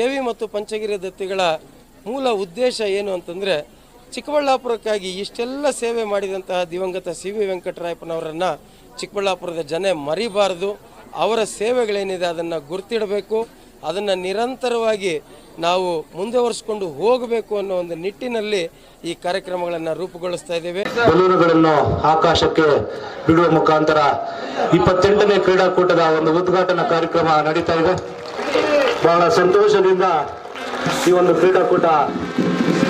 KV ಮತ್ತು ಪಂಚಗಿರಿ ದತ್ತಿಗಳ ಮೂಲ ಉದ್ದೇಶ ಏನು ಅಂತಂದರೆ ಚಿಕ್ಕಬಳ್ಳಾಪುರಕ್ಕಾಗಿ ಇಷ್ಟೆಲ್ಲ ಸೇವೆ ಮಾಡಿದಂತಹ ದಿವಂಗತ ಸಿ ವಿ ವೆಂಕಟರಾಯಪ್ಪನವರನ್ನು ಚಿಕ್ಕಬಳ್ಳಾಪುರದ ಜನ ಮರಿಬಾರದು. ಅವರ ಸೇವೆಗಳೇನಿದೆ ಅದನ್ನು ಗುರ್ತಿಡಬೇಕು. ಅದನ್ನು ನಿರಂತರವಾಗಿ ನಾವು ಮುಂದುವರಿಸಿಕೊಂಡು ಹೋಗಬೇಕು ಅನ್ನೋ ಒಂದು ನಿಟ್ಟಿನಲ್ಲಿ ಈ ಕಾರ್ಯಕ್ರಮಗಳನ್ನು ರೂಪುಗೊಳಿಸ್ತಾ ಇದ್ದೇವೆ. ಬಲೂನುಗಳನ್ನು ಆಕಾಶಕ್ಕೆ ಬಿಡುವ ಮುಖಾಂತರ ಇಪ್ಪತ್ತೆಂಟನೇ ಕ್ರೀಡಾಕೂಟದ ಒಂದು ಉದ್ಘಾಟನಾ ಕಾರ್ಯಕ್ರಮ ನಡೀತಾ ಇದೆ. ಬಹಳ ಸಂತೋಷದಿಂದ ಈ ಒಂದು ಕ್ರೀಡಾಕೂಟ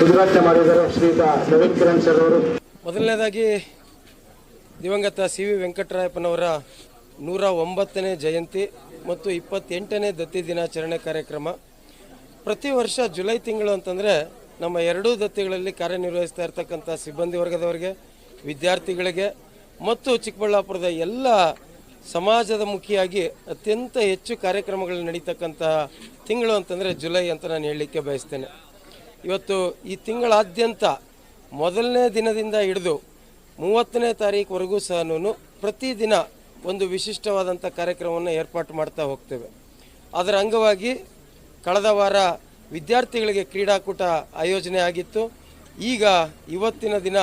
ಉದ್ಘಾಟನೆ ಮಾಡಿದ್ದಾರೆ ಶ್ರೀಯುತ ನವೀನ್ ಕಿರಣ್ ಸರ್ ಅವರು. ಮೊದಲನೇದಾಗಿ ದಿವಂಗತ ಸಿ ವಿ ವೆಂಕಟರಾಯಪ್ಪನವರ ನೂರ ಒಂಬತ್ತನೇ ಜಯಂತಿ ಮತ್ತು ಇಪ್ಪತ್ತೆಂಟನೇ ದತ್ತಿ ದಿನಾಚರಣೆ ಕಾರ್ಯಕ್ರಮ. ಪ್ರತಿ ವರ್ಷ ಜುಲೈ ತಿಂಗಳು ಅಂತಂದರೆ ನಮ್ಮ ಎರಡೂ ದತ್ತಿಗಳಲ್ಲಿ ಕಾರ್ಯನಿರ್ವಹಿಸ್ತಾ ಇರ್ತಕ್ಕಂಥ ಸಿಬ್ಬಂದಿ ವರ್ಗದವರಿಗೆ, ವಿದ್ಯಾರ್ಥಿಗಳಿಗೆ ಮತ್ತು ಚಿಕ್ಕಬಳ್ಳಾಪುರದ ಎಲ್ಲ ಸಮಾಜದ ಮುಖಿಯಾಗಿ ಅತ್ಯಂತ ಹೆಚ್ಚು ಕಾರ್ಯಕ್ರಮಗಳು ನಡೀತಕ್ಕಂತಹ ತಿಂಗಳು ಅಂತಂದರೆ ಜುಲೈ ಅಂತ ನಾನು ಹೇಳಲಿಕ್ಕೆ ಬಯಸ್ತೇನೆ. ಇವತ್ತು ಈ ತಿಂಗಳಾದ್ಯಂತ ಮೊದಲನೇ ದಿನದಿಂದ ಹಿಡಿದು ಮೂವತ್ತನೇ ತಾರೀಕುವರೆಗೂ ಸಹ ಪ್ರತಿದಿನ ಒಂದು ವಿಶಿಷ್ಟವಾದಂಥ ಕಾರ್ಯಕ್ರಮವನ್ನು ಏರ್ಪಾಟು ಮಾಡ್ತಾ ಹೋಗ್ತೇವೆ. ಅದರ ಅಂಗವಾಗಿ ಕಳೆದ ವಾರ ವಿದ್ಯಾರ್ಥಿಗಳಿಗೆ ಕ್ರೀಡಾಕೂಟ ಆಯೋಜನೆ ಆಗಿತ್ತು. ಈಗ ಇವತ್ತಿನ ದಿನ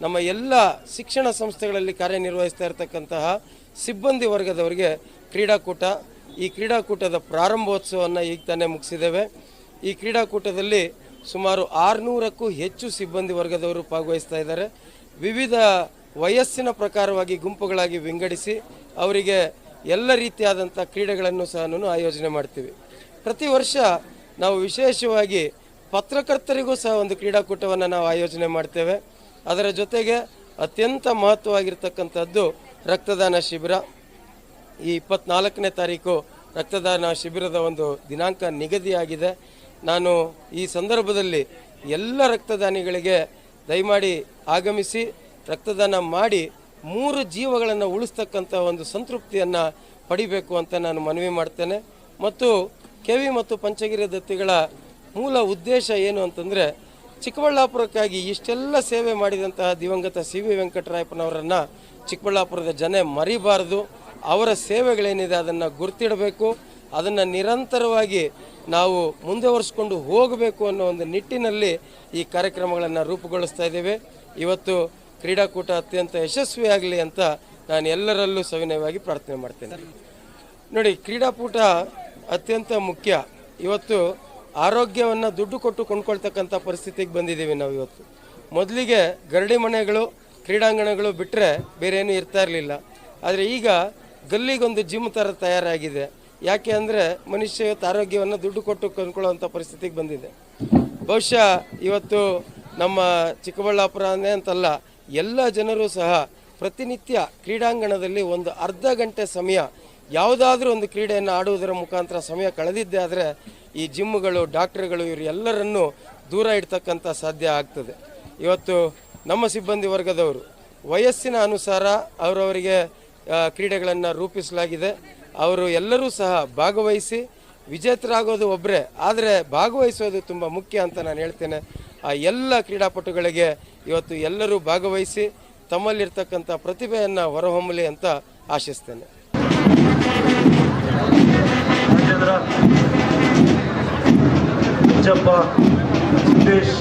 ನಮ್ಮ ಎಲ್ಲ ಶಿಕ್ಷಣ ಸಂಸ್ಥೆಗಳಲ್ಲಿ ಕಾರ್ಯನಿರ್ವಹಿಸ್ತಾ ಇರತಕ್ಕಂತಹ ಸಿಬ್ಬಂದಿ ವರ್ಗದವರಿಗೆ ಕ್ರೀಡಾಕೂಟ, ಈ ಕ್ರೀಡಾಕೂಟದ ಪ್ರಾರಂಭೋತ್ಸವವನ್ನು ಈಗ ತಾನೇ ಮುಗಿಸಿದ್ದೇವೆ. ಈ ಕ್ರೀಡಾಕೂಟದಲ್ಲಿ ಸುಮಾರು ಆರುನೂರಕ್ಕೂ ಹೆಚ್ಚು ಸಿಬ್ಬಂದಿ ವರ್ಗದವರು ಭಾಗವಹಿಸ್ತಾ ಇದ್ದಾರೆ. ವಿವಿಧ ವಯಸ್ಸಿನ ಪ್ರಕಾರವಾಗಿ ಗುಂಪುಗಳಾಗಿ ವಿಂಗಡಿಸಿ ಅವರಿಗೆ ಎಲ್ಲ ರೀತಿಯಾದಂಥ ಕ್ರೀಡೆಗಳನ್ನು ಸಹ ಆಯೋಜನೆ ಮಾಡ್ತೀವಿ. ಪ್ರತಿ ವರ್ಷ ನಾವು ವಿಶೇಷವಾಗಿ ಪತ್ರಕರ್ತರಿಗೂ ಸಹ ಒಂದು ಕ್ರೀಡಾಕೂಟವನ್ನು ನಾವು ಆಯೋಜನೆ ಮಾಡ್ತೇವೆ. ಅದರ ಜೊತೆಗೆ ಅತ್ಯಂತ ಮಹತ್ವವಾಗಿರ್ತಕ್ಕಂಥದ್ದು ರಕ್ತದಾನ ಶಿಬಿರ. ಈ ಇಪ್ಪತ್ನಾಲ್ಕನೇ ತಾರೀಕು ರಕ್ತದಾನ ಶಿಬಿರದ ಒಂದು ದಿನಾಂಕ ನಿಗದಿಯಾಗಿದೆ. ನಾನು ಈ ಸಂದರ್ಭದಲ್ಲಿ ಎಲ್ಲ ರಕ್ತದಾನಿಗಳಿಗೆ ದಯಮಾಡಿ ಆಗಮಿಸಿ, ರಕ್ತದಾನ ಮಾಡಿ ಮೂರು ಜೀವಗಳನ್ನು ಉಳಿಸ್ತಕ್ಕಂಥ ಒಂದು ಸಂತೃಪ್ತಿಯನ್ನು ಪಡಿಬೇಕು ಅಂತ ನಾನು ಮನವಿ ಮಾಡ್ತೇನೆ. ಮತ್ತು ಕೆವಿ ಮತ್ತು ಪಂಚಗಿರಿ ದತ್ತಿಗಳ ಮೂಲ ಉದ್ದೇಶ ಏನು ಅಂತಂದರೆ ಚಿಕ್ಕಬಳ್ಳಾಪುರಕ್ಕಾಗಿ ಇಷ್ಟೆಲ್ಲ ಸೇವೆ ಮಾಡಿದಂತಹ ದಿವಂಗತ ಸಿ ವಿ ವೆಂಕಟರಾಯಪ್ಪನವರನ್ನು ಚಿಕ್ಕಬಳ್ಳಾಪುರದ ಜನ ಮರಿಬಾರದು. ಅವರ ಸೇವೆಗಳೇನಿದೆ ಅದನ್ನು ಗುರ್ತಿಡಬೇಕು. ಅದನ್ನು ನಿರಂತರವಾಗಿ ನಾವು ಮುಂದುವರಿಸ್ಕೊಂಡು ಹೋಗಬೇಕು ಅನ್ನೋ ಒಂದು ನಿಟ್ಟಿನಲ್ಲಿ ಈ ಕಾರ್ಯಕ್ರಮಗಳನ್ನು ರೂಪುಗೊಳಿಸ್ತಾ ಇದ್ದೇವೆ. ಇವತ್ತು ಕ್ರೀಡಾಕೂಟ ಅತ್ಯಂತ ಯಶಸ್ವಿಯಾಗಲಿ ಅಂತ ನಾನು ಎಲ್ಲರಲ್ಲೂ ಸವಿನಯವಾಗಿ ಪ್ರಾರ್ಥನೆ ಮಾಡ್ತೇನೆ. ನೋಡಿ, ಕ್ರೀಡಾಕೂಟ ಅತ್ಯಂತ ಮುಖ್ಯ. ಇವತ್ತು ಆರೋಗ್ಯವನ್ನು ದುಡ್ಡು ಕೊಟ್ಟು ಕೊಂಡ್ಕೊಳ್ತಕ್ಕಂಥ ಪರಿಸ್ಥಿತಿಗೆ ಬಂದಿದ್ದೀವಿ ನಾವು ಇವತ್ತು ಮೊದಲಿಗೆ ಗರಡಿ ಮನೆಗಳು, ಕ್ರೀಡಾಂಗಣಗಳು ಬಿಟ್ಟರೆ ಬೇರೆ ಏನೂ ಇರ್ತಾ ಇರಲಿಲ್ಲ. ಆದರೆ ಈಗ ಗಲ್ಲಿಗೊಂದು ಜಿಮ್ ಥರ ತಯಾರಾಗಿದೆ. ಯಾಕೆ ಅಂದರೆ ಮನುಷ್ಯ ಇವತ್ತು ಆರೋಗ್ಯವನ್ನು ದುಡ್ಡು ಕೊಟ್ಟು ಕೊಂಡ್ಕೊಳ್ಳೋವಂಥ ಪರಿಸ್ಥಿತಿಗೆ ಬಂದಿದೆ. ಬಹುಶಃ ಇವತ್ತು ನಮ್ಮ ಚಿಕ್ಕಬಳ್ಳಾಪುರನೇ ಅಂತಲ್ಲ, ಎಲ್ಲ ಜನರು ಸಹ ಪ್ರತಿನಿತ್ಯ ಕ್ರೀಡಾಂಗಣದಲ್ಲಿ ಒಂದು ಅರ್ಧ ಗಂಟೆ ಸಮಯ ಯಾವುದಾದ್ರೂ ಒಂದು ಕ್ರೀಡೆಯನ್ನು ಆಡುವುದರ ಮುಖಾಂತರ ಸಮಯ ಕಳೆದಿದ್ದೇ ಆದರೆ ಈ ಜಿಮ್ಗಳು ಡಾಕ್ಟ್ರುಗಳು ಇವರು ಎಲ್ಲರನ್ನೂ ದೂರ ಇಡ್ತಕ್ಕಂಥ ಸಾಧ್ಯ ಆಗ್ತದೆ. ಇವತ್ತು ನಮ್ಮ ಸಿಬ್ಬಂದಿ ವರ್ಗದವರು ವಯಸ್ಸಿನ ಅನುಸಾರ ಅವರವರಿಗೆ ಕ್ರೀಡೆಗಳನ್ನು ರೂಪಿಸಲಾಗಿದೆ. ಅವರು ಎಲ್ಲರೂ ಸಹ ಭಾಗವಹಿಸಿ ವಿಜೇತರಾಗೋದು ಒಬ್ಬರೇ ಆದರೆ ಭಾಗವಹಿಸೋದು ತುಂಬ ಮುಖ್ಯ ಅಂತ ನಾನು ಹೇಳ್ತೇನೆ. ಆ, ಎಲ್ಲ ಕ್ರೀಡಾಪಟುಗಳಿಗೆ ಇವತ್ತು ಎಲ್ಲರೂ ಭಾಗವಹಿಸಿ ತಮ್ಮಲ್ಲಿರ್ತಕ್ಕಂಥ ಪ್ರತಿಭೆಯನ್ನು ಹೊರಹೊಮ್ಮಲಿ ಅಂತ ಆಶಿಸ್ತೇನೆ. ರಾಜೇಂದ್ರ ಹುಚ್ಚಪ್ಪ ಸುರೇಶ್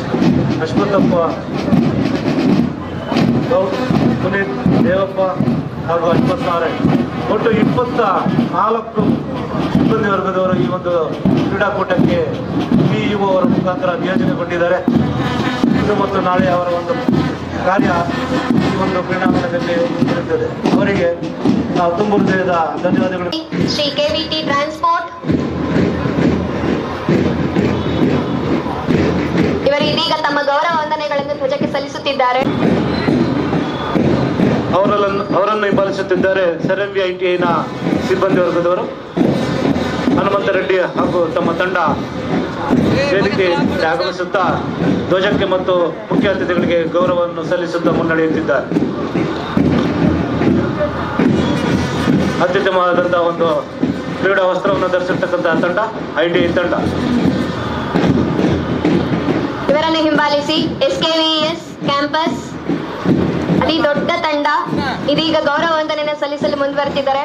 ಅಶ್ವಥಪ್ಪ ಗೌ ಪುನೀತ್, ದೇವಪ್ಪ ಹಾಗೂ ಅಶ್ವತ್ಥನಾರಾಯಣ್. ಒಟ್ಟು ಇಪ್ಪತ್ತ ನಾಲ್ಕು ಸಿಬ್ಬಂದಿ ವರ್ಗದವರು ಈ ಒಂದು ಕ್ರೀಡಾಕೂಟಕ್ಕೆ ಸಿಇಒ ಅವರ ಮುಖಾಂತರ ನಿಯೋಜನೆಗೊಂಡಿದ್ದಾರೆ. ಇಂದು ಮತ್ತು ನಾಳೆ ಅವರ ಒಂದು ಕಾರ್ಯ ಈ ಒಂದು ಕ್ರೀಡಾಂಗಣದಲ್ಲಿ ಇರುತ್ತದೆ ಅವರಿಗೆ ನಾವು ತುಂಬ ಹೃದಯದ ಧನ್ಯವಾದಗಳು. Shri KVT transport. ಇವರು ಇದೀಗ ತಮ್ಮ ಗೌರವ ವಂದನೆಗಳನ್ನು ಧ್ವಜಕ್ಕೆ ಸಲ್ಲಿಸುತ್ತಿದ್ದಾರೆ. ಅವರನ್ನು ಅವರನ್ನು ಹಿಂಬಾಲಿಸುತ್ತಿದ್ದಾರೆ ಸೆರೆಂಬಿ ಐ ಟಿ ಐನ ಸಿಬ್ಬಂದಿ ವರ್ಗದವರು. ಹನುಮಂತ ರೆಡ್ಡಿ ಹಾಗೂ ತಮ್ಮ ತಂಡ ವೇದಿಕೆ ಆಗಮಿಸುತ್ತಾ ಧ್ವಜಕ್ಕೆ ಮತ್ತು ಮುಖ್ಯ ಅತಿಥಿಗಳಿಗೆ ಗೌರವವನ್ನು ಸಲ್ಲಿಸುತ್ತಾ ಮುನ್ನಡೆಯುತ್ತಿದ್ದಾರೆ. ಅತ್ಯುತ್ತಮವಾದಂತಹ ಒಂದು ಕ್ರೀಡಾ ವಸ್ತ್ರವನ್ನು ಧರಿಸಿರ್ತಕ್ಕಂತಹ ತಂಡ ಐ ಟಿ ತಂಡ. ಇವರನ್ನು ಹಿಂಬಾಲಿಸಿ ಎಸ್ ಕ್ಯಾಂಪಸ್. ಅತಿ ದೊಡ್ಡ ತಂಡ. ಇದೀಗ ಗೌರವ ವಂದನೆಯನ್ನು ಸಲ್ಲಿಸಲು ಮುಂದುವರೆದಿದ್ದಾರೆ.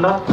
ಲಕ್ಷ್ಮಣರಾವ್ ಮತ್ತು ತಂಡ